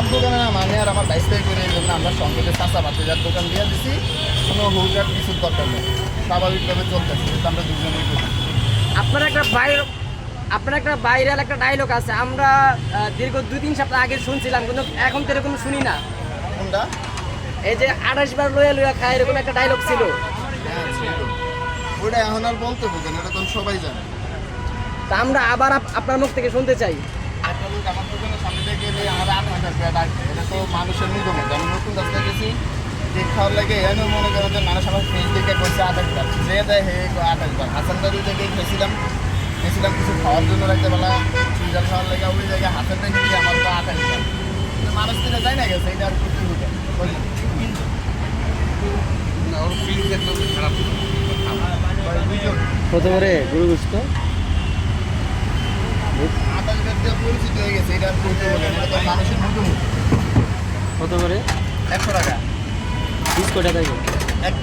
আমার দোকানে না মানে আর আমার বাইশ তারিখ করে এই জন্য আমরা সঙ্গে চাষা বাচ্চা যার দোকান দিয়ে দিছি কোনো হুলকার কিছুর দরকার নেই। স্বাভাবিকভাবে চলতেছে যেহেতু আমরা দুজনেই করি। আপনার একটা বাইর আপনার একটা ভাইরাল একটা ডায়লগ আছে আমরা দীর্ঘ দুই তিন সপ্তাহ আগে শুনছিলাম কিন্তু এখন তো এরকম শুনি না। কোনটা? এই যে আঠাশ বার লইয়া লইয়া খায় এরকম একটা ডায়লগ ছিল। হ্যাঁ ওইটা এখন আর বলতে বুঝেন এটা তো সবাই জানে। তা আমরা আবার আপ- আপনার মুখ থেকে শুনতে চাই। একটা লোক আমার দোকানের সামনে থেকে গেলে এটা তো মানুষের আমি নতুন রাস্তায় গেছি কেক খাওয়ার লাগে এনে মনে করেন যে মানুষ আমার ফেস দিকে করছে আঠাশ বার যে দেয় হে আঠাশ বার হাসান বাড়ি থেকে খেয়েছিলাম খেয়েছিলাম কিছু খাওয়ার জন্য রাখতে বেলা চুইজাল খাওয়ার লাগে ওই জায়গায় হাসান গিয়ে আমার তো আঠাশ বার মানুষ থেকে যাই না গেছে এটা আর কি হবে বুঝলেন? করে? গরু গুস্ত পরিচিত হয়ে গেছে এটা করতে হবে এটা তো মানুষের মুখে কত করে? একশো টাকা। বিশ কোটা থাকে এক